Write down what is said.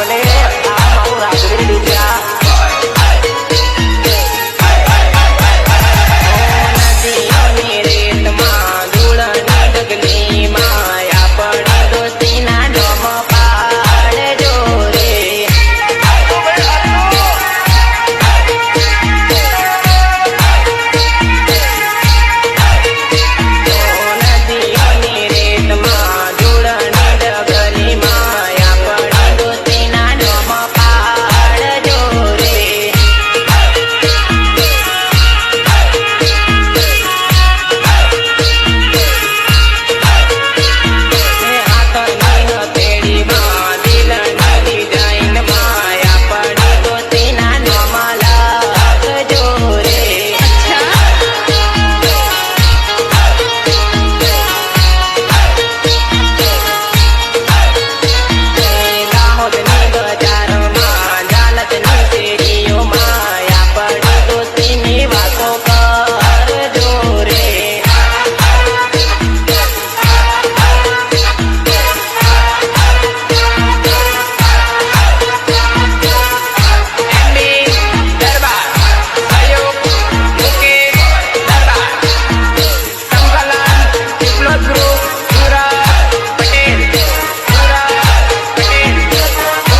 મને આ મારું રાજવી લીધા